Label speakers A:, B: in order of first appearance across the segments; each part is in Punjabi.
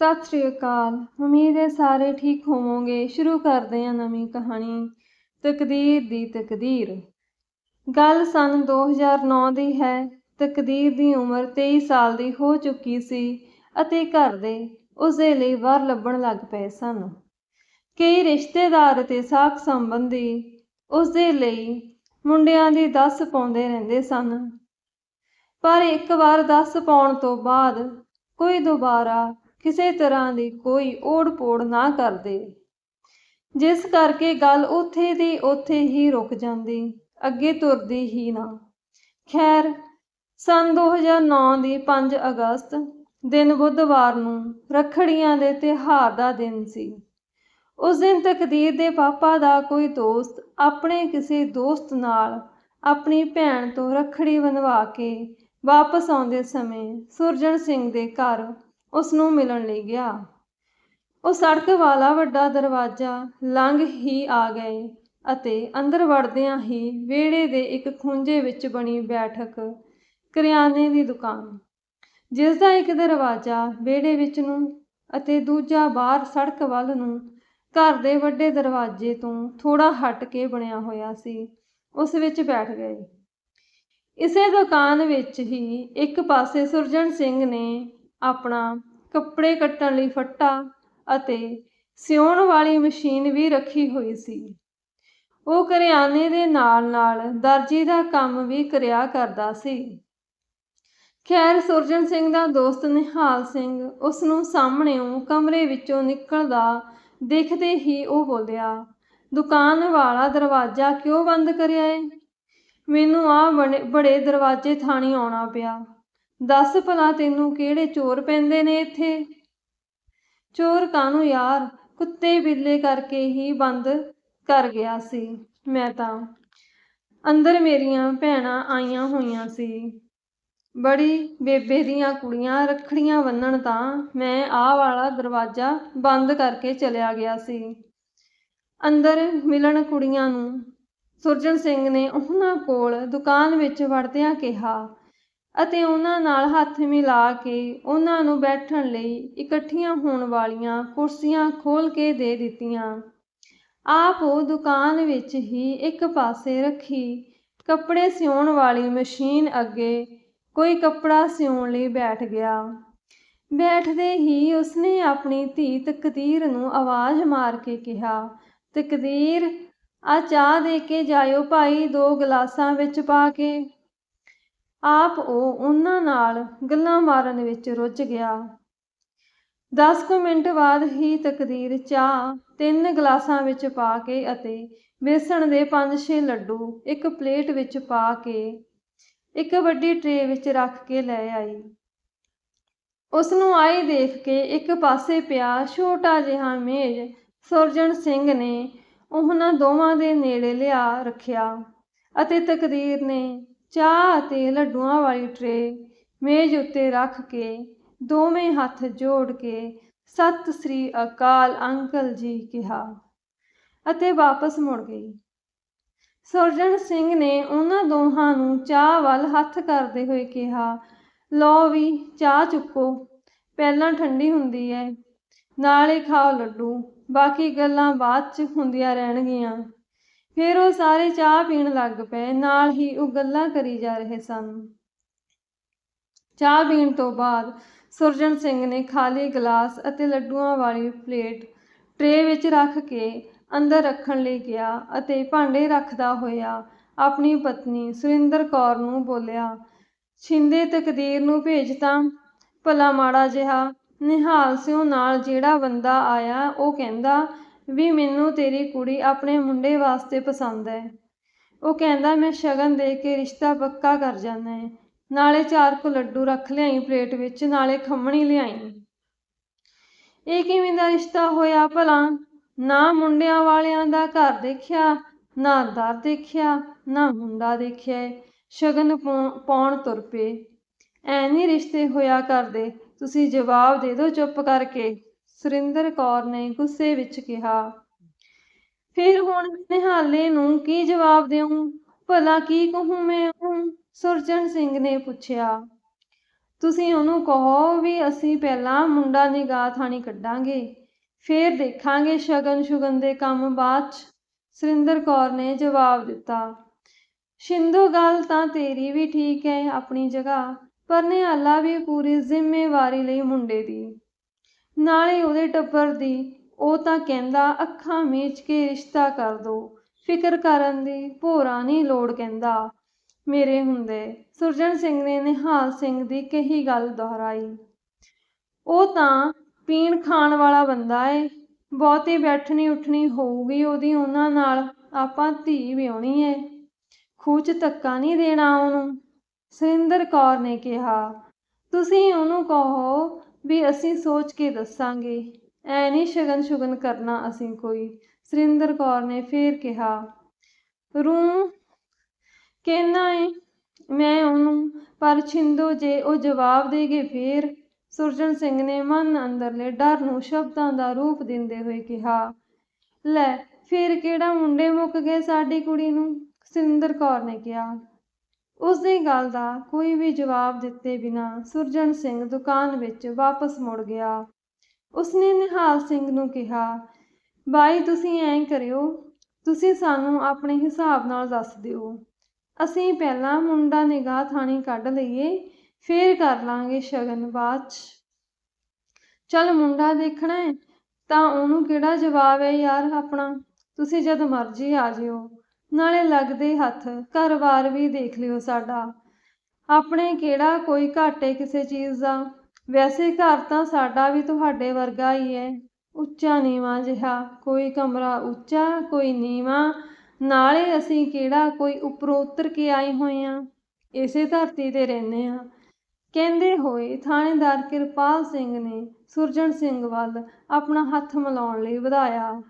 A: ਸਤਿ ਸ਼੍ਰੀ ਅਕਾਲ। ਉਮੀਦ ਹੈ ਸਾਰੇ ਠੀਕ ਹੋਵੋਗੇ। ਸ਼ੁਰੂ ਕਰਦੇ ਹਾਂ ਨਵੀਂ ਕਹਾਣੀ। ਤਕਦੀਰ ਦੀ ਤਕਦੀਰ। ਗੱਲ ਸਨ 2009 ਦੀ ਹੈ। ਤਕਦੀਰ ਦੀ ਉਮਰ 23 ਸਾਲ ਦੀ ਹੋ ਚੁੱਕੀ ਸੀ ਅਤੇ ਘਰ ਦੇ ਉਸਦੇ ਲਈ ਵਰ ਲੱਭਣ ਲੱਗ ਪਏ ਸਨ। ਕਈ ਰਿਸ਼ਤੇਦਾਰ ਅਤੇ ਸਾਖ ਸੰਬੰਧੀ ਉਸਦੇ ਲਈ ਮੁੰਡਿਆਂ ਦੀ ਦੱਸ ਪਾਉਂਦੇ ਰਹਿੰਦੇ ਸਨ। ਪਰ ਇੱਕ ਵਾਰ ਦੱਸ ਪਾਉਣ ਤੋਂ ਬਾਅਦ ਕੋਈ ਦੁਬਾਰਾ ਕਿਸੇ ਤਰ੍ਹਾਂ ਦੀ ਕੋਈ ਓੜ-ਪੋੜ ਨਾ ਕਰਦੇ। ਜਿਸ ਕਰਕੇ ਗੱਲ ਉੱਥੇ ਦੀ ਉੱਥੇ ਹੀ ਰੁਕ ਜਾਂਦੀ, ਅੱਗੇ ਤੁਰਦੀ ਹੀ ਨਾ। ਖੈਰ, ਸੰਨ 2009 ਦੀ 5 ਅਗਸਤ, ਦਿਨ ਬੁੱਧਵਾਰ ਨੂੰ ਰੱਖੜੀਆਂ ਦੇ ਤਿਉਹਾਰ ਦਾ ਦਿਨ ਸੀ। ਉਸ ਦਿਨ ਤਕਦੀਰ ਦੇ ਪਾਪਾ ਦਾ ਕੋਈ ਦੋਸਤ ਆਪਣੇ ਕਿਸੇ ਦੋਸਤ ਨਾਲ ਆਪਣੀ ਭੈਣ ਤੋਂ ਰੱਖੜੀ ਬਣਵਾ ਕੇ ਵਾਪਸ ਆਉਂਦੇ ਸਮੇਂ ਸੁਰਜਣ ਸਿੰਘ ਦੇ ਘਰ ਉਸ ਨੂੰ ਮਿਲਣ ਲਈ ਗਿਆ। ਉਹ ਸੜਕ ਵਾਲਾ ਵੱਡਾ ਦਰਵਾਜ਼ਾ ਲੰਘ ਹੀ ਆ ਗਏ ਅਤੇ ਅੰਦਰ ਵੜਦਿਆਂ ਹੀ ਵਿਹੜੇ ਦੇ ਇੱਕ ਖੂੰਜੇ ਵਿੱਚ ਬਣੀ ਬੈਠਕ ਕਰਿਆਨੇ ਦੀ ਦੁਕਾਨ, ਜਿਸ ਦਾ ਇੱਕ ਦਰਵਾਜ਼ਾ ਵਿਹੜੇ ਵਿੱਚ ਨੂੰ ਅਤੇ ਦੂਜਾ ਬਾਹਰ ਸੜਕ ਵੱਲ ਨੂੰ ਘਰ ਦੇ ਵੱਡੇ ਦਰਵਾਜ਼ੇ ਤੋਂ ਥੋੜਾ ਹਟ ਕੇ ਬਣਿਆ ਹੋਇਆ ਸੀ, ਉਸ ਵਿੱਚ ਬੈਠ ਗਏ। ਇਸੇ ਦੁਕਾਨ ਵਿੱਚ ਹੀ ਇੱਕ ਪਾਸੇ ਸੁਰਜਣ ਸਿੰਘ ਨੇ ਆਪਣਾ ਕੱਪੜੇ ਕੱਟਣ ਲਈ ਫੱਟਾ ਅਤੇ ਸਿਉਣ ਵਾਲੀ ਮਸ਼ੀਨ ਵੀ ਰੱਖੀ ਹੋਈ ਸੀ। ਉਹ ਕਰਿਆਨੇ ਦੇ ਨਾਲ-ਨਾਲ ਦਰਜੀ ਦਾ ਕੰਮ ਵੀ ਕਰਿਆ ਕਰਦਾ ਸੀ। ਖੈਰ ਸੁਰਜਨ ਸਿੰਘ ਦਾ ਦੋਸਤ ਨਿਹਾਲ ਸਿੰਘ ਉਸ ਨੂੰ ਸਾਹਮਣੇੋਂ ਕਮਰੇ ਵਿੱਚੋਂ ਨਿਕਲਦਾ ਦੇਖਦੇ ਹੀ ਉਹ ਬੋਲਿਆ, ਦੁਕਾਨ ਵਾਲਾ ਦਰਵਾਜ਼ਾ ਕਿਉਂ ਬੰਦ ਕਰਿਆ ਏ? ਮੈਨੂੰ ਆ ਬੜੇ ਦਰਵਾਜ਼ੇ ਥਾਣੀ ਆਉਣਾ ਪਿਆ। ਦੱਸ ਭਲਾ ਤੈਨੂੰ ਕਿਹੜੇ ਚੋਰ ਪੈਂਦੇ ਨੇ ਇੱਥੇ? ਚੋਰ ਕਾਨੂੰ ਯਾਰ? ਕੁੱਤੇ ਬਿੱਲੇ ਕਰਕੇ ਹੀ ਬੰਦ ਕਰ ਗਿਆ ਸੀ। ਮੈਂ ਤਾਂ ਅੰਦਰ ਮੇਰੀਆਂ ਭੈਣਾਂ ਆਈਆਂ ਹੋਈਆਂ ਸੀ। ਬੜੀ ਬੇਬੇ ਦੀਆਂ ਕੁੜੀਆਂ ਰੱਖੜੀਆਂ ਬੰਨਣ ਤਾਂ ਮੈਂ ਆਹ ਵਾਲਾ ਦਰਵਾਜ਼ਾ ਬੰਦ ਕਰਕੇ ਚਲਿਆ ਗਿਆ ਸੀ। ਅੰਦਰ ਮਿਲਣ ਕੁੜੀਆਂ ਨੂੰ ਸੁਰਜਣ ਸਿੰਘ ਨੇ ਉਹਨਾਂ ਕੋਲ ਦੁਕਾਨ ਵਿੱਚ ਵੜਦਿਆਂ ਕਿਹਾ ਅਤੇ ਉਹਨਾਂ ਨਾਲ ਹੱਥ ਮਿਲਾ ਕੇ ਉਹਨਾਂ ਨੂੰ ਬੈਠਣ ਲਈ ਇਕੱਠੀਆਂ ਹੋਣ ਵਾਲੀਆਂ ਕੁਰਸੀਆਂ ਖੋਲ ਕੇ ਦੇ ਦਿੱਤੀਆਂ। ਆਪ ਉਹ ਦੁਕਾਨ ਵਿੱਚ ਹੀ ਇੱਕ ਪਾਸੇ ਰੱਖੀ। ਕੱਪੜੇ ਸਿਉਣ ਵਾਲੀ ਮਸ਼ੀਨ ਅੱਗੇ ਕੋਈ ਕੱਪੜਾ ਸਿਉਣ ਲਈ ਬੈਠ ਗਿਆ। ਬੈਠਦੇ ਹੀ ਉਸਨੇ ਆਪਣੀ ਧੀ ਤਕਦੀਰ ਨੂੰ ਆਵਾਜ਼ ਮਾਰ ਕੇ ਕਿਹਾ, ਤਕਦੀਰ, ਆ ਚਾਹ ਦੇ ਕੇ ਜਾਇਓ ਭਾਈ, ਦੋ ਗਲਾਸਾਂ ਵਿੱਚ ਪਾ ਕੇ। ਆਪ ਉਹ ਉਹਨਾਂ ਨਾਲ ਗੱਲਾਂ ਮਾਰਨ ਵਿੱਚ ਰੁੱਝ ਗਿਆ। 10 ਕੁ ਮਿੰਟ ਬਾਅਦ ਹੀ ਤਕਦੀਰ ਚਾਹ ਤਿੰਨ ਗਲਾਸਾਂ ਵਿੱਚ ਪਾ ਕੇ ਅਤੇ ਬੇਸਣ ਦੇ 5-6 ਲੱਡੂ ਇੱਕ ਪਲੇਟ ਵਿੱਚ ਪਾ ਕੇ ਇੱਕ ਵੱਡੀ ਟਰੇ ਵਿੱਚ ਰੱਖ ਕੇ ਲੈ ਆਈ। ਉਸ ਨੂੰ ਆਈ ਦੇਖ ਕੇ ਇੱਕ ਪਾਸੇ ਪਿਆ ਛੋਟਾ ਜਿਹਾ ਮੇਜ਼ ਸੁਰਜਣ ਸਿੰਘ ਨੇ ਉਹਨਾਂ ਦੋਵਾਂ ਦੇ ਨੇੜੇ ਲਿਆ ਰੱਖਿਆ ਅਤੇ ਤਕਦੀਰ ਨੇ ਚਾਹ ਅਤੇ ਲੱਡੂਆਂ ਵਾਲੀ ਟਰੇ ਮੇਜ਼ ਉੱਤੇ ਰੱਖ ਕੇ ਦੋਵੇਂ ਹੱਥ ਜੋੜ ਕੇ ਸਤਿ ਸ੍ਰੀ ਅਕਾਲ ਅੰਕਲ ਜੀ ਕਿਹਾ ਅਤੇ ਵਾਪਸ ਮੁੜ ਗਈ। ਸੁਰਜਣ ਸਿੰਘ ਨੇ ਉਹਨਾਂ ਦੋਹਾਂ ਨੂੰ ਚਾਹ ਵੱਲ ਹੱਥ ਕਰਦੇ ਹੋਏ ਕਿਹਾ, ਲਓ ਵੀ, ਚਾਹ ਚੁੱਕੋ, ਪਹਿਲਾਂ ਠੰਡੀ ਹੁੰਦੀ ਹੈ ਨਾਲੇ ਖਾਓ ਲੱਡੂ, ਬਾਕੀ ਗੱਲਾਂ ਬਾਅਦ 'ਚ ਹੁੰਦੀਆਂ ਰਹਿਣਗੀਆਂ। ਫਿਰ ਉਹ ਸਾਰੇ ਚਾਹ ਪੀਣ ਲੱਗ ਪਏ। ਨਾਲ ਹੀ ਉਹ ਗੱਲਾਂ ਕਰੀ ਜਾ ਰਹੇ ਸਨ। ਚਾਹ ਪੀਣ ਤੋਂ ਬਾਅਦ ਸੁਰਜਣ ਸਿੰਘ ਨੇ ਖਾਲੀ ਗਲਾਸ ਅਤੇ ਲੱਡੂਆਂ ਵਾਲੀ ਪਲੇਟ ਟਰੇ ਵਿੱਚ ਰੱਖ ਕੇ ਅੰਦਰ ਰੱਖਣ ਲਈ ਗਿਆ ਅਤੇ ਭਾਂਡੇ ਰੱਖਦਾ ਹੋਇਆ ਆਪਣੀ ਪਤਨੀ ਸੁਰਿੰਦਰ ਕੌਰ ਨੂੰ ਬੋਲਿਆ, ਛਿੰਦੇ ਤਕਦੀਰ ਨੂੰ ਭੇਜ ਤਾਂ, ਭਲਾ ਮਾੜਾ ਜਿਹਾ ਨਿਹਾਲ ਸਿੰਘ ਨਾਲ ਜਿਹੜਾ ਬੰਦਾ ਆਇਆ ਉਹ ਕਹਿੰਦਾ ਵੀ ਮੈਨੂੰ ਤੇਰੀ ਕੁੜੀ ਆਪਣੇ ਮੁੰਡੇ ਵਾਸਤੇ ਪਸੰਦ ਹੈ ਉਹ ਕਹਿੰਦਾ, ਮੈਂ ਸ਼ਗਨ ਦੇ ਕੇ ਰਿਸ਼ਤਾ ਪੱਕਾ ਕਰ ਜਾਣਾ ਹੈ ਨਾਲੇ ਚਾਰ ਕੁ ਲੱਡੂ ਰੱਖ ਲਿਆਈ ਪਲੇਟ ਵਿੱਚ, ਨਾਲੇ ਖੰਮਣੀ ਲਿਆਈ। ਇਹ ਕਿਵੇਂ ਦਾ ਰਿਸ਼ਤਾ ਹੋਇਆ ਭਲਾ? ਨਾ ਮੁੰਡਿਆਂ ਵਾਲਿਆਂ ਦਾ ਘਰ ਦੇਖਿਆ, ਨਾ ਦਰ ਦੇਖਿਆ, ਨਾ ਮੁੰਡਾ ਦੇਖਿਆ ਸ਼ਗਨ ਪਾਉਣ ਤੁਰ ਪਏ। ਐ ਨਹੀਂ ਰਿਸ਼ਤੇ ਹੋਇਆ ਕਰਦੇ। ਤੁਸੀਂ ਜਵਾਬ ਦੇ ਦਿਓ ਚੁੱਪ ਕਰਕੇ। ਸੁਰਿੰਦਰ ਕੌਰ ਨੇ ਗੁੱਸੇ ਵਿੱਚ ਕਿਹਾ, ਫਿਰ ਹੁਣ ਨਿਹਾਲੇ ਨੂੰ ਕੀ ਜਵਾਬ ਦੇਵਾਂ ਭਲਾ ਕੀ ਕਹੂੰ ਮੈਂ ਸੁਰਜਨ ਸਿੰਘ ਨੇ ਪੁੱਛਿਆ, ਤੁਸੀਂ ਉਹਨੂੰ ਕਹੋ ਵੀ ਅਸੀਂ ਪਹਿਲਾਂ ਮੁੰਡਾ ਨਿਗਾਹ ਥਾਣੀ ਕੱਢਾਂਗੇ, ਫੇਰ ਦੇਖਾਂਗੇ ਸ਼ਗਨ ਸ਼ੁਗਨ ਦੇ ਕੰਮ ਬਾਅਦ 'ਚ। ਸੁਰਿੰਦਰ ਕੌਰ ਨੇ ਜਵਾਬ ਦਿੱਤਾ, ਸ਼ਿੰਦੋ ਗੱਲ ਤਾਂ ਤੇਰੀ ਵੀ ਠੀਕ ਹੈ ਆਪਣੀ ਜਗ੍ਹਾ, ਪਰ ਨਿਹਾਲਾ ਵੀ ਪੂਰੀ ਜ਼ਿੰਮੇਵਾਰੀ ਲਈ ਮੁੰਡੇ ਦੀ। ਨਾਲੇ ਉਹਦੇ ਟੱਬਰ ਦੀ, ਉਹ ਤਾਂ ਕਹਿੰਦਾ, ਅੱਖਾਂ ਮੀਚ ਕੇ ਰਿਸ਼ਤਾ ਕਰ ਦੋ। ਫਿਕਰ ਕਰਨ ਦੀ ਭੋਰਾ ਨਹੀਂ ਲੋੜ ਕਹਿੰਦਾ। ਮੇਰੇ ਹੁੰਦੇ, ਸੁਰਜਣ ਸਿੰਘ ਨੇ ਨਿਹਾਲ ਸਿੰਘ ਦੀ ਕਹੀ ਗੱਲ ਦੁਹਰਾਈ। ਉਹ ਤਾਂ ਪੀਣ ਖਾਣ ਵਾਲਾ ਬੰਦਾ ਏ। ਬਹੁਤੀ ਬੈਠਣੀ ਉੱਠਣੀ ਹੋਊਗੀ, ਉਹਦੀ ਉਹਨਾਂ ਨਾਲ ਆਪਾਂ ਧੀ ਵਿਆਹੁਣੀ ਏ। ਖੂਹ 'ਚ ਧੱਕਾ ਨਹੀਂ ਦੇਣਾ ਉਹਨੂੰ। ਸੁਰਿੰਦਰ ਕੌਰ ਨੇ ਕਿਹਾ, ਤੁਸੀਂ ਉਹਨੂੰ ਕਹੋ ਵੀ ਅਸੀਂ ਸੋਚ ਕੇ ਦੱਸਾਂਗੇ। ਐ ਨਹੀਂ ਸ਼ਗਨ ਸ਼ੁਗਨ ਕਰਨਾ ਅਸੀਂ ਕੋਈ। ਸੁਰਿੰਦਰ ਕੌਰ ਨੇ ਫੇਰ ਕਿਹਾ, ਰੂੰ ਕਹਿਣਾ ਏ, ਮੈਂ ਉਹਨੂੰ, ਪਰ ਛਿੰਦੋ ਜੇ ਉਹ ਜਵਾਬ ਦੇਗੇ ਫੇਰ? ਸੁਰਜਨ ਸਿੰਘ ਨੇ ਮਨ ਅੰਦਰਲੇ ਡਰ ਨੂੰ ਸ਼ਬਦਾਂ ਦਾ ਰੂਪ ਦਿੰਦੇ ਹੋਏ ਕਿਹਾ, ਲੈ, ਫੇਰ ਕਿਹੜਾ ਮੁੰਡੇ ਮੁੱਕ ਗਏ ਸਾਡੀ ਕੁੜੀ ਨੂੰ? ਸੁਰਿੰਦਰ ਕੌਰ ਨੇ ਕਿਹਾ ਉਸ ਦੀ ਗੱਲ ਦਾ ਕੋਈ ਵੀ ਜਵਾਬ ਦਿੱਤੇ ਬਿਨਾ ਸੁਰਜਣ ਸਿੰਘ ਦੁਕਾਨ ਵਿੱਚ ਵਾਪਸ ਮੁੜ ਗਿਆ। ਉਸਨੇ ਨਿਹਾਲ ਸਿੰਘ ਨੂੰ ਕਿਹਾ, ਬਾਈ, ਤੁਸੀਂ ਐਂ ਕਰਿਓ, ਤੁਸੀਂ ਸਾਨੂੰ ਆਪਣੇ ਹਿਸਾਬ ਨਾਲ ਦੱਸ ਦਿਓ। ਅਸੀਂ ਪਹਿਲਾਂ ਮੁੰਡਾ ਨਿਗਾਹ ਥਾਣੀ ਕੱਢ ਲਈਏ, ਫੇਰ ਕਰ ਲਾਂਗੇ ਸ਼ਗਨ ਬਾਅਦ 'ਚ। ਚੱਲ ਮੁੰਡਾ ਦੇਖਣਾ ਹੈ ਤਾਂ ਉਹਨੂੰ ਕਿਹੜਾ ਜਵਾਬ ਹੈ ਯਾਰ ਆਪਣਾ? ਤੁਸੀਂ ਜਦ ਮਰਜ਼ੀ ਆ ਜਿਓ। ਨਾਲੇ ਲੱਗਦੇ ਹੱਥ। ਘਰ-ਬਾਰ ਵੀ ਦੇਖ ਲਿਓ ਸਾਡਾ। ਆਪਣੇ ਕਿਹੜਾ ਕੋਈ ਘਾਟੇ ਕਿਸੇ ਚੀਜ਼ ਦਾ? ਵੈਸੇ ਘਰ ਤਾਂ ਸਾਡਾ ਵੀ ਤੁਹਾਡੇ ਵਰਗਾ ਹੀ ਹੈ ਉੱਚਾ ਨੀਵਾਂ ਜਿਹਾ। ਕੋਈ ਕਮਰਾ ਉੱਚਾ, ਕੋਈ ਨੀਵਾਂ। ਨਾਲੇ ਅਸੀਂ ਕਿਹੜਾ ਕੋਈ ਉੱਪਰੋਂ ਉਤਰ ਕੇ ਆਏ ਹੋਏ ਆ। ਇਸੇ ਧਰਤੀ ਤੇ ਰਹਿੰਦੇ ਆ। ਕਹਿੰਦੇ ਹੋਏ ਥਾਣੇਦਾਰ ਕਿਰਪਾਲ ਸਿੰਘ ਨੇ ਸੁਰਜਣ ਸਿੰਘ ਵੱਲ ਆਪਣਾ ਹੱਥ ਮਿਲਾਉਣ ਲਈ ਵਧਾਇਆ।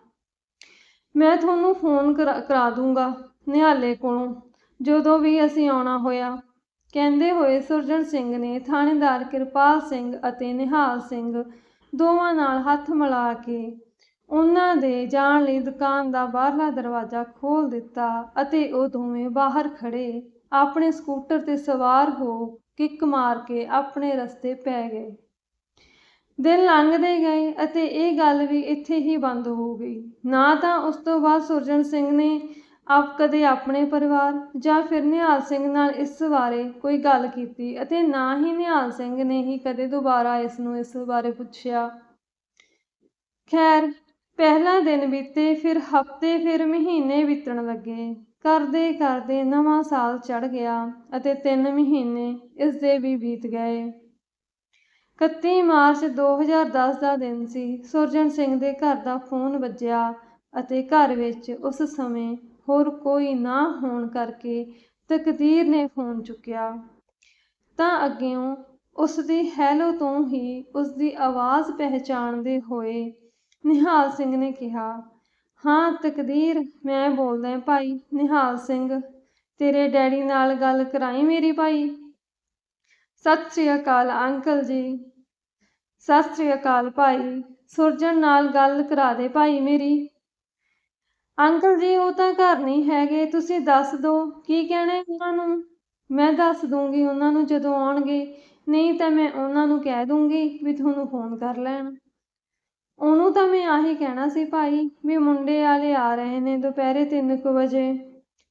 A: ਮੈਂ ਤੁਹਾਨੂੰ ਫੋਨ ਕਰਾ ਦੂੰਗਾ ਨਿਹਾਲੇ ਕੋਲੋਂ। ਜਦੋਂ ਵੀ ਅਸੀਂ ਆਉਣਾ ਹੋਇਆ, ਕਹਿੰਦੇ ਹੋਏ ਸੁਰਜਣ ਸਿੰਘ ਨੇ ਥਾਣੇਦਾਰ ਕਿਰਪਾਲ ਸਿੰਘ ਅਤੇ ਨਿਹਾਲ ਸਿੰਘ ਦੋਵਾਂ ਨਾਲ ਹੱਥ ਮਿਲਾ ਕੇ ਉਹਨਾਂ ਦੇ ਜਾਣ ਲਈ ਦੁਕਾਨ ਦਾ ਬਾਹਰਲਾ ਦਰਵਾਜ਼ਾ ਖੋਲ ਦਿੱਤਾ ਅਤੇ ਉਹ ਦੋਵੇਂ ਬਾਹਰ ਖੜੇ ਆਪਣੇ ਸਕੂਟਰ ਤੇ ਸਵਾਰ ਹੋ ਕਿੱਕ ਮਾਰ ਕੇ ਆਪਣੇ ਰਸਤੇ ਪੈ ਗਏ। ਦਿਨ ਲੰਘਦੇ ਗਏ ਅਤੇ ਇਹ ਗੱਲ ਵੀ ਇੱਥੇ ਹੀ ਬੰਦ ਹੋ ਗਈ। ਨਾ ਤਾਂ ਉਸ ਤੋਂ ਬਾਅਦ ਸੁਰਜਨ ਸਿੰਘ ਨੇ ਆਪ ਕਦੇ ਆਪਣੇ ਪਰਿਵਾਰ ਜਾਂ ਫਿਰ ਨਿਹਾਲ ਸਿੰਘ ਨਾਲ ਇਸ ਬਾਰੇ ਕੋਈ ਗੱਲ ਕੀਤੀ ਅਤੇ ਨਾ ਹੀ ਨਿਹਾਲ ਸਿੰਘ ਨੇ ਹੀ ਕਦੇ ਦੁਬਾਰਾ ਇਸ ਨੂੰ ਇਸ ਬਾਰੇ ਪੁੱਛਿਆ। ਖੈਰ, ਪਹਿਲਾ ਦਿਨ ਬੀਤੇ, ਫਿਰ ਹਫ਼ਤੇ, ਫਿਰ ਮਹੀਨੇ ਬੀਤਣ ਲੱਗੇ। ਕਰਦੇ ਕਰਦੇ ਨਵਾਂ ਸਾਲ ਚੜ ਗਿਆ ਅਤੇ 3 ਮਹੀਨੇ ਇਸ ਦੇ ਵੀ ਬੀਤ ਗਏ। 31 ਮਾਰਚ 2010 ਦਾ ਦਿਨ ਸੀ। ਸੁਰਜਨ ਸਿੰਘ ਦੇ ਘਰ ਦਾ ਫੋਨ ਵੱਜਿਆ ਅਤੇ ਘਰ ਵਿੱਚ ਉਸ ਸਮੇਂ ਹੋਰ ਕੋਈ ਨਾ ਹੋਣ ਕਰਕੇ ਤਕਦੀਰ ਨੇ ਫੋਨ ਚੁੱਕਿਆ। ਤਾਂ ਅੱਗਿਓਂ ਉਸ ਦੀ ਹੈਲੋ ਤੋਂ ਹੀ ਉਸ ਦੀ ਆਵਾਜ਼ ਪਹਿਚਾਣਦੇ ਹੋਏ ਨਿਹਾਲ ਸਿੰਘ ਨੇ ਕਿਹਾ, ਹਾਂ, ਤਕਦੀਰ, ਮੈਂ ਬੋਲਦਾ ਭਾਈ, ਨਿਹਾਲ ਸਿੰਘ, ਤੇਰੇ ਡੈਡੀ ਨਾਲ ਗੱਲ ਕਰਾਈ ਮੇਰੀ ਭਾਈ? ਸਤਿ ਸ੍ਰੀ ਅਕਾਲ, ਅੰਕਲ ਜੀ। ਸਤਿ ਸ੍ਰੀ ਅਕਾਲ ਭਾਈ, ਸੁਰਜਣ ਨਾਲ ਗੱਲ ਕਰਾ ਦੇ ਭਾਈ ਮੇਰੀ। ਅੰਕਲ ਜੀ, ਉਹ ਤਾਂ ਘਰ ਨਹੀਂ ਹੈਗੇ, ਤੁਸੀਂ ਦੱਸ ਦਿਓ ਕੀ ਕਹਿਣਾ ਉਹਨਾਂ ਨੂੰ? ਮੈਂ ਦੱਸ ਦੂੰਗੀ, ਉਹਨਾਂ ਨੂੰ ਜਦੋਂ ਆਉਣਗੇ। ਨਹੀਂ ਤਾਂ ਮੈਂ ਉਹਨਾਂ ਨੂੰ ਕਹਿ ਦੂੰਗੀ ਵੀ ਤੁਹਾਨੂੰ ਫੋਨ ਕਰ ਲੈਣ। ਉਹਨੂੰ ਤਾਂ ਮੈਂ ਆਹੀ ਕਹਿਣਾ ਸੀ ਭਾਈ ਵੀ ਮੁੰਡੇ ਵਾਲੇ ਆ ਰਹੇ ਨੇ ਦੁਪਹਿਰੇ 3:00 ਵਜੇ।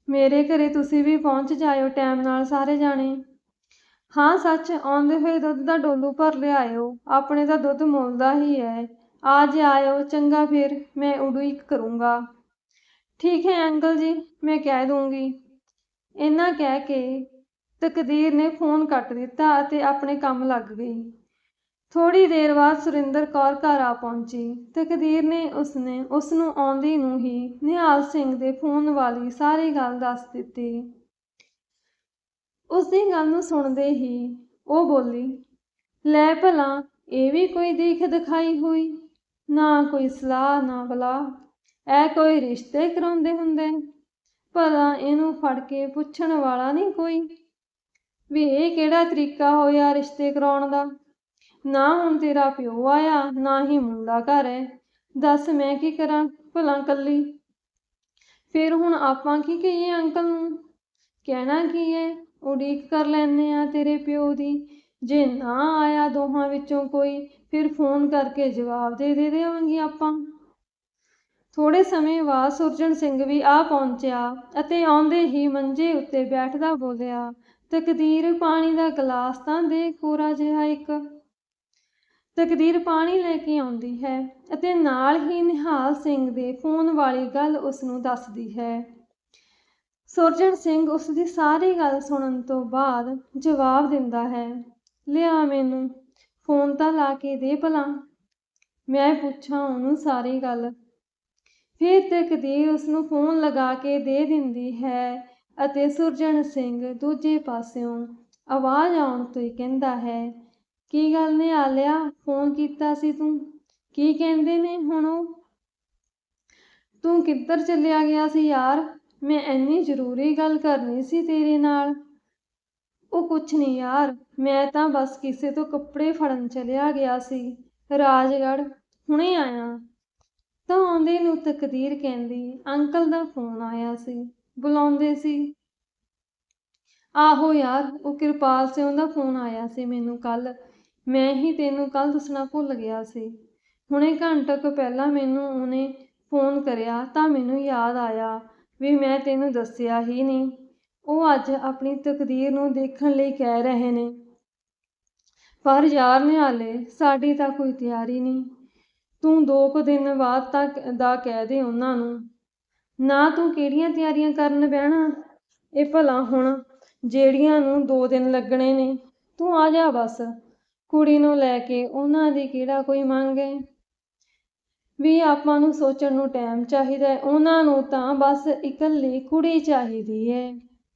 A: ਮੇਰੇ ਘਰੇ ਤੁਸੀਂ ਵੀ ਪਹੁੰਚ ਜਾਇਓ ਟਾਈਮ ਨਾਲ ਸਾਰੇ ਜਾਣੇ। ਹਾਂ, ਸੱਚ, ਆਉਂਦੇ ਹੋਏ ਦੁੱਧ ਦਾ ਡੋਲੂ ਭਰ ਲਿਆਇਓ। ਆਪਣੇ ਤਾਂ ਦੁੱਧ ਮੁੱਲਦਾ ਹੀ ਹੈ ਆ ਆਇਓ, ਚੰਗਾ ਫਿਰ ਮੈਂ ਉਡੀਕ ਕਰੂੰਗਾ। ਠੀਕ ਹੈ ਅੰਕਲ ਜੀ, ਮੈਂ ਕਹਿ ਦੂੰਗੀ। ਇਹਨਾਂ ਕਹਿ ਕੇ ਤਕਦੀਰ ਨੇ ਫੋਨ ਕੱਟ ਦਿੱਤਾ ਅਤੇ ਆਪਣੇ ਕੰਮ ਲੱਗ ਗਈ। ਥੋੜੀ ਦੇਰ ਬਾਅਦ ਸੁਰਿੰਦਰ ਕੌਰ ਘਰ ਆ ਪਹੁੰਚੀ। ਤਕਦੀਰ ਨੇ ਉਸਨੇ ਉਸ ਨੂੰ ਆਉਂਦੀ ਨੂੰ ਹੀ ਨਿਹਾਲ ਸਿੰਘ ਦੇ ਫੋਨ ਵਾਲੀ ਸਾਰੀ ਗੱਲ ਦੱਸ ਦਿੱਤੀ। ਉਸ ਦੀ ਗੱਲ ਨੂੰ ਸੁਣਦੇ ਹੀ ਉਹ ਬੋਲੀ, ਲੈ ਭਲਾ, ਇਹ ਵੀ ਕੋਈ ਦੇਖ ਦਿਖਾਈ ਹੋਈ, ਨਾ ਕੋਈ ਸਲਾਹ, ਨਾ ਬਲਾ ਐ ਕੋਈ ਰਿਸ਼ਤੇ ਕਰਾਉਂਦੇ ਹੁੰਦੇ। ਭਲਾ ਇਹਨੂੰ ਫੜ ਕੇ ਪੁੱਛਣ ਵਾਲਾ ਨਹੀਂ ਕੋਈ ਵੀ ਇਹ ਕਿਹੜਾ ਤਰੀਕਾ ਹੋਇਆ ਰਿਸ਼ਤੇ ਕਰਾਉਣ ਦਾ? ਨਾ ਹੁਣ ਤੇਰਾ ਪਿਓ ਆਇਆ, ਨਾ ਹੀ ਮੁੰਡਾ ਘਰ ਹੈ। ਦੱਸ ਮੈਂ ਕੀ ਕਰਾਂ, ਭਲਾ ਕੱਲੀ ਫਿਰ ਹੁਣ ਆਪਾਂ ਕੀ ਕਹੀਏ ਅੰਕਲ ਨੂੰ? ਕਹਿਣਾ ਕੀ ਹੈ? ਉਡੀਕ ਕਰ ਲੈਨੇ ਆ ਤੇਰੇ ਪਿਓ ਦੀ। ਜੇ ਨਾ ਆਇਆ ਦੋਹਾਂ ਵਿੱਚੋਂ ਕੋਈ, ਫਿਰ ਫੋਨ ਕਰਕੇ ਜਵਾਬ ਦੇ ਦੇ ਦੇਵਾਂਗੀ ਆਪਾਂ। ਥੋੜੇ ਸਮੇਂ ਬਾਅਦ ਸੁਰਜਣ ਸਿੰਘ ਵੀ ਆ ਪਹੁੰਚਿਆ ਅਤੇ ਆਉਂਦੇ ਹੀ ਮੰਜੇ ਉੱਤੇ ਬੈਠਦਾ ਬੋਲਿਆ, ਤਕਦੀਰ ਪਾਣੀ ਦਾ ਗਲਾਸ ਤਾਂ ਦੇ ਕੋਰਾ ਜਿਹਾ ਇੱਕ। ਤਕਦੀਰ ਪਾਣੀ ਲੈ ਕੇ ਆਉਂਦੀ ਹੈ ਅਤੇ ਨਾਲ ਹੀ ਨਿਹਾਲ ਸਿੰਘ ਦੇ ਫੋਨ ਵਾਲੀ ਗੱਲ ਉਸ ਨੂੰ ਦੱਸਦੀ ਹੈ। ਸੁਰਜਣ ਸਿੰਘ ਉਸ ਦੀ ਸਾਰੀ ਗੱਲ ਸੁਣਨ ਤੋਂ ਬਾਅਦ ਜਵਾਬ ਦਿੰਦਾ ਹੈ, ਲਿਆ ਮੈਨੂੰ, ਫੋਨ ਤਾਂ ਲਾ ਕੇ ਦੇ ਭਲਾ। ਮੈਂ ਪੁੱਛਾਂ ਉਹਨੂੰ ਸਾਰੀ ਗੱਲ। ਫਿਰ ਤਕਦੀਰ ਉਸ ਨੂੰ ਫੋਨ ਲਗਾ ਕੇ ਦੇ ਦਿੰਦੀ ਹੈ ਅਤੇ ਸੁਰਜਣ ਸਿੰਘ ਦੂਜੇ ਪਾਸਿਓਂ ਆਵਾਜ਼ ਆਉਣ ਤੋਂ ਹੀ ਕਹਿੰਦਾ ਹੈ, ਕੀ ਗੱਲ ਨੇ ਆਲਿਆ ਫੋਨ ਕੀਤਾ ਸੀ ਤੂੰ? ਕੀ ਕਹਿੰਦੇ ਨੇ ਹੁਣ ਉਹ? ਤੂੰ ਕਿੱਧਰ ਚੱਲਿਆ ਗਿਆ ਸੀ ਯਾਰ? ਮੈਂ ਇੰਨੀ ਜ਼ਰੂਰੀ ਗੱਲ ਕਰਨੀ ਸੀ ਤੇਰੇ ਨਾਲ। ਉਹ ਕੁਛ ਨਹੀਂ ਯਾਰ, ਮੈਂ ਤਾਂ ਬਸ ਕਿਸੇ ਤੋਂ ਕੱਪੜੇ ਫੜਨ ਚਲਿਆ ਗਿਆ ਸੀ। ਰਾਜਗੜ੍ਹ, ਹੁਣੇ ਆਇਆ। ਤਾਂ ਆਉਂਦੇ ਨੂੰ ਤਕਦੀਰ ਕਹਿੰਦੀ, ਅੰਕਲ ਦਾ ਫੋਨ ਆਇਆ ਸੀ, ਬੁਲਾਉਂਦੇ ਸੀ। ਆਹੋ ਯਾਰ, ਉਹ ਕਿਰਪਾਲ ਸਿੰਘ ਦਾ ਫੋਨ ਆਇਆ ਸੀ ਮੈਨੂੰ ਕੱਲ ਮੈਂ ਹੀ ਤੈਨੂੰ ਕੱਲ ਦੱਸਣਾ ਭੁੱਲ ਗਿਆ ਸੀ। ਹੁਣੇ ਘੰਟਾ ਕੁ ਪਹਿਲਾਂ ਮੈਨੂੰ ਉਹਨੇ ਫੋਨ ਕਰਿਆ ਤਾਂ ਮੈਨੂੰ ਯਾਦ ਆਇਆ। ਵੀ ਮੈਂ ਤੈਨੂੰ ਦੱਸਿਆ ਹੀ ਨਹੀਂ। ਉਹ ਅੱਜ ਆਪਣੀ ਤਕਦੀਰ ਨੂੰ ਦੇਖਣ ਲਈ ਕਹਿ ਰਹੇ ਨੇ। ਪਰ ਯਾਰ ਨਿਹਾਲੇ, ਸਾਡੀ ਤਾਂ ਕੋਈ ਤਿਆਰੀ ਨਹੀਂ। ਤੂੰ ਦੋ ਕੁ ਦਿਨ ਬਾਅਦ ਤੱਕ ਦਾ ਕਹਿ ਦੇ ਉਹਨਾਂ ਨੂੰ। ਨਾ ਤੂੰ ਕਿਹੜੀਆਂ ਤਿਆਰੀਆਂ ਕਰਨ ਬਹਿਣਾ? ਇਹ ਭਲਾ ਹੁਣ ਜਿਹੜੀਆਂ ਨੂੰ ਦੋ ਦਿਨ ਲੱਗਣੇ ਨੇ। ਤੂੰ ਆ ਜਾ ਬਸ। ਕੁੜੀ ਨੂੰ ਲੈ ਕੇ ਉਹਨਾਂ ਦੀ ਕਿਹੜਾ ਕੋਈ ਮੰਗ ਹੈ ਵੀ ਆਪਾਂ ਨੂੰ ਸੋਚਣ ਨੂੰ ਟਾਈਮ ਚਾਹੀਦਾ ਹੈ, ਉਹਨਾਂ ਨੂੰ ਤਾਂ ਬਸ ਇਕੱਲੀ ਕੁੜੀ ਚਾਹੀਦੀ ਹੈ,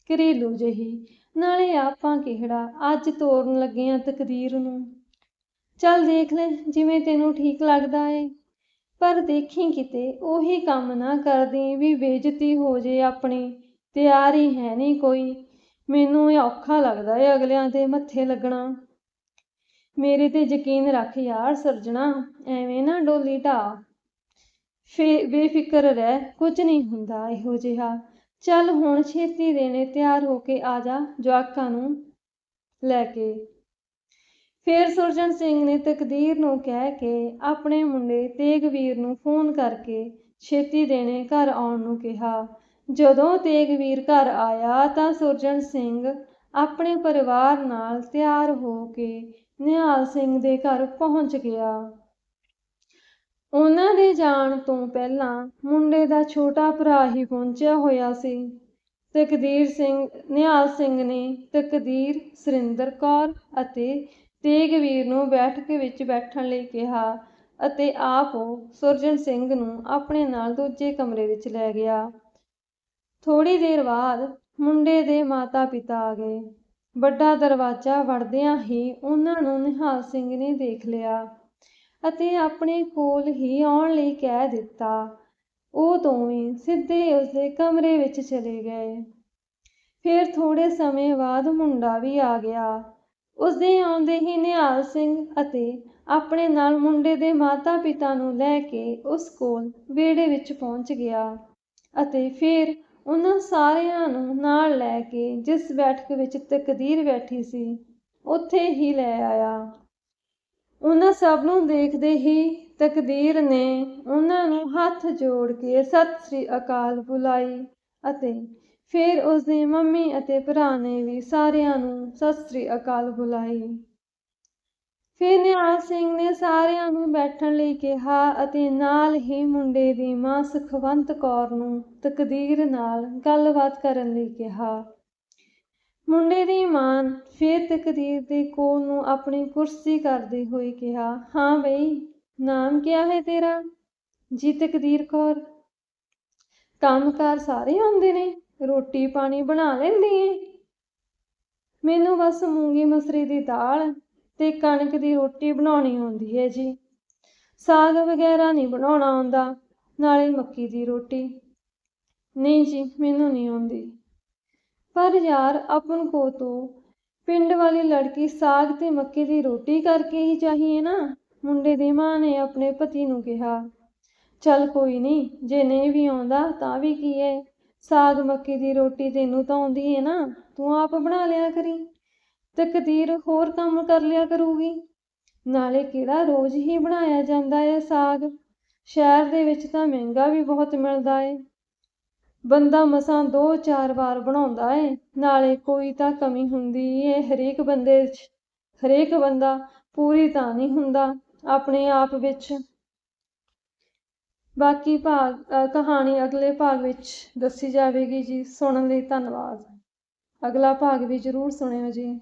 A: ਘਰੇਲੂ ਜਿਹੀ। ਨਾਲੇ ਆਪਾਂ ਕਿਹੜਾ ਅੱਜ ਤੋਰਨ ਲੱਗੇ ਆ ਤਕਦੀਰ ਨੂੰ। ਚੱਲ ਦੇਖ ਲੈ ਜਿਵੇਂ ਤੈਨੂੰ ਠੀਕ ਲੱਗਦਾ ਏ। ਪਰ ਦੇਖੀ ਕਿਤੇ ਉਹੀ ਕੰਮ ਨਾ ਕਰਦੀ ਵੀ ਬੇਇੱਜ਼ਤੀ ਹੋ ਜੇ ਆਪਣੀ, ਤਿਆਰ ਹੀ ਹੈ ਨਹੀਂ ਕੋਈ। ਮੈਨੂੰ ਇਹ ਔਖਾ ਲੱਗਦਾ ਏ ਅਗਲਿਆਂ ਦੇ ਮੱਥੇ ਲੱਗਣਾ। ਮੇਰੇ ਤੇ ਯਕੀਨ ਰੱਖ ਯਾਰ ਸਰਜਣਾ, ਐਵੇਂ ਨਾ ਡੋਲੀ ਢਾ। ਫੇ, ਬੇਫਿਕਰ ਰਹਿ, ਕੁਝ ਨਹੀਂ ਹੁੰਦਾ ਇਹੋ ਜਿਹਾ। ਚੱਲ ਹੁਣ ਛੇਤੀ ਦੇਣੇ, ਤਿਆਰ ਹੋ ਕੇ ਆ ਜਾ, ਜਵਾਕਾਂ ਨੂੰ ਲੈ ਕੇ। ਫਿਰ ਸੁਰਜਣ ਸਿੰਘ ਨੇ ਤਕਦੀਰ ਨੂੰ ਕਹਿ ਕੇ ਆਪਣੇ ਮੁੰਡੇ ਤੇਗਵੀਰ ਨੂੰ ਫੋਨ ਕਰਕੇ ਛੇਤੀ ਦੇਣੇ ਘਰ ਆਉਣ ਨੂੰ ਕਿਹਾ। ਜਦੋਂ ਤੇਗਵੀਰ ਘਰ ਆਇਆ ਤਾਂ ਸੁਰਜਣ ਸਿੰਘ ਆਪਣੇ ਪਰਿਵਾਰ ਨਾਲ ਤਿਆਰ ਹੋ ਕੇ ਨਿਹਾਲ ਸਿੰਘ ਦੇ ਘਰ ਪਹੁੰਚ ਗਿਆ। ਉਹਨਾਂ ਦੇ ਜਾਣ ਤੋਂ ਪਹਿਲਾਂ ਮੁੰਡੇ ਦਾ ਛੋਟਾ ਭਰਾ ਹੀ ਪਹੁੰਚਿਆ ਹੋਇਆ ਸੀ। ਤਕਦੀਰ ਸਿੰਘ, ਨਿਹਾਲ ਸਿੰਘ ਨੇ ਤਕਦੀਰ, ਸੁਰਿੰਦਰ ਕੌਰ ਅਤੇ ਤੇਗਵੀਰ ਨੂੰ ਬੈਠਕ ਵਿੱਚ ਬੈਠਣ ਲਈ ਕਿਹਾ ਅਤੇ ਆਪ ਉਹ ਸੁਰਜਨ ਸਿੰਘ ਨੂੰ ਆਪਣੇ ਨਾਲ ਦੂਜੇ ਕਮਰੇ ਵਿੱਚ ਲੈ ਗਿਆ। ਥੋੜੀ ਦੇਰ ਬਾਅਦ ਮੁੰਡੇ ਦੇ ਮਾਤਾ ਪਿਤਾ ਆ ਗਏ। ਵੱਡਾ ਦਰਵਾਜ਼ਾ ਵੜਦਿਆਂ ਹੀ ਉਹਨਾਂ ਨੂੰ ਨਿਹਾਲ ਸਿੰਘ ਨੇ ਦੇਖ ਲਿਆ। ਅਤੇ ਆਪਣੇ ਕੋਲ ਹੀ ਆਉਣ ਲਈ ਕਹਿ ਦਿੱਤਾ। ਉਹ ਦੋਵੇਂ ਸਿੱਧੇ ਉਸਦੇ ਕਮਰੇ ਵਿੱਚ ਚਲੇ ਗਏ। ਫਿਰ ਥੋੜੇ ਸਮੇਂ ਬਾਅਦ ਮੁੰਡਾ ਵੀ ਆ ਗਿਆ। ਉਸਦੇ ਆਉਂਦੇ ਹੀ ਨਿਹਾਲ ਸਿੰਘ ਅਤੇ ਆਪਣੇ ਨਾਲ ਮੁੰਡੇ ਦੇ ਮਾਤਾ ਪਿਤਾ ਨੂੰ ਲੈ ਕੇ ਉਸ ਕੋਲ ਵਿਹੜੇ ਵਿੱਚ ਪਹੁੰਚ ਗਿਆ ਅਤੇ ਫਿਰ ਉਹਨਾਂ ਸਾਰਿਆਂ ਨੂੰ ਨਾਲ ਲੈ ਕੇ ਜਿਸ ਬੈਠਕ ਵਿੱਚ ਤਕਦੀਰ ਬੈਠੀ ਸੀ, ਉੱਥੇ ਹੀ ਲੈ ਆਇਆ। ਉਹਨਾਂ ਸਭ ਨੂੰ ਦੇਖਦੇ ਹੀ ਤਕਦੀਰ ਨੇ ਉਹਨਾਂ ਨੂੰ ਹੱਥ ਜੋੜ ਕੇ ਸਤਿ ਸ੍ਰੀ ਅਕਾਲ ਬੁਲਾਈ ਅਤੇ ਫਿਰ ਉਸਦੇ ਮੰਮੀ ਅਤੇ ਭਰਾ ਨੇ ਵੀ ਸਾਰਿਆਂ ਨੂੰ ਸਤਿ ਸ੍ਰੀ ਅਕਾਲ ਬੁਲਾਈ। ਫਿਰ ਨਿਹਾਲ ਸਿੰਘ ਨੇ ਸਾਰਿਆਂ ਨੂੰ ਬੈਠਣ ਲਈ ਕਿਹਾ ਅਤੇ ਨਾਲ ਹੀ ਮੁੰਡੇ ਦੀ ਮਾਂ ਸੁਖਵੰਤ ਕੌਰ ਨੂੰ ਤਕਦੀਰ ਨਾਲ ਗੱਲਬਾਤ ਕਰਨ ਲਈ ਕਿਹਾ। ਮੁੰਡੇ ਦੀ ਮਾਂ ਫਿਰ ਤਕਦੀਰ ਦੇ ਕੋਲ ਨੂੰ ਆਪਣੀ ਕੁਰਸੀ ਕਰਦੀ ਹੋਈ ਕਿਹਾ, ਹਾਂ ਬਈ, ਨਾਮ ਕਿਆ ਹੈ ਤੇਰਾ? ਜੀ ਤਕਦੀਰ ਕੌਰ। ਕੰਮਕਾਰ ਸਾਰੇ ਆਉਂਦੇ ਨੇ, ਰੋਟੀ ਪਾਣੀ ਬਣਾ ਲੈਂਦੀ ਏ। ਮੈਨੂੰ ਬਸ ਮੂੰਗੀ ਮਸਰੀ ਦੀ ਦਾਲ ਤੇ ਕਣਕ ਦੀ ਰੋਟੀ ਬਣਾਉਣੀ ਆਉਂਦੀ ਹੈ ਜੀ। ਸਾਗ ਵਗੈਰਾ ਨਹੀਂ ਬਣਾਉਣਾ ਆਉਂਦਾ, ਨਾਲੇ ਮੱਕੀ ਦੀ ਰੋਟੀ। ਨਹੀਂ ਜੀ, ਮੈਨੂੰ ਨਹੀਂ ਆਉਂਦੀ। पर यार अपन को तो ਪਿੰਡ ਵਾਲੀ ਲੜਕੀ ਸਾਗ ਤੇ ਮੱਕੀ ਦੀ ਰੋਟੀ ਕਰਕੇ ਹੀ ਚਾਹੀਏ ਨਾ ਮੁੰਡੇ ਦੀ ਮਾਂ ਨੇ ਆਪਣੇ ਪਤੀ ਨੂੰ ਕਿਹਾ ਚੱਲ ਕੋਈ ਨਹੀਂ ਜੇ ਨਹੀਂ ਵੀ ਆਉਂਦਾ ਤਾਂ ਵੀ ਕੀ ਹੈ ਸਾਗ ਮੱਕੀ ਦੀ ਰੋਟੀ ਤੈਨੂੰ ਤਾਂ ਆਉਂਦੀ ਹੈ ਨਾ ਤੂੰ ਆਪ ਬਣਾ ਲਿਆ ਕਰੀ ਤਕਦੀਰ ਹੋਰ ਕੰਮ ਕਰ ਲਿਆ ਕਰੂਗੀ ਨਾਲੇ ਕਿਹੜਾ ਰੋਜ਼ ਹੀ ਬਣਾਇਆ ਜਾਂਦਾ ਏ ਸਾਗ ਸ਼ਹਿਰ ਦੇ ਵਿੱਚ ਤਾਂ ਮਹਿੰਗਾ ਵੀ ਬਹੁਤ ਮਿਲਦਾ ਏ ਬੰਦਾ ਮਸਾਂ ਦੋ ਚਾਰ ਵਾਰ ਬਣਾਉਂਦਾ ਏ ਨਾਲੇ ਕੋਈ ਤਾਂ ਕਮੀ ਹੁੰਦੀ ਏ ਹਰੇਕ ਬੰਦੇ 'ਚ। ਹਰੇਕ ਬੰਦਾ ਪੂਰੀ ਤਾਂ ਨਹੀਂ ਹੁੰਦਾ ਆਪਣੇ ਆਪ ਵਿੱਚ। ਬਾਕੀ ਭਾਗ ਅ, ਕਹਾਣੀ ਅਗਲੇ ਭਾਗ ਵਿੱਚ ਦੱਸੀ ਜਾਵੇਗੀ ਜੀ। ਸੁਣਨ ਲਈ ਧੰਨਵਾਦ। ਅਗਲਾ ਭਾਗ ਵੀ ਜ਼ਰੂਰ ਸੁਣਿਓ ਜੀ।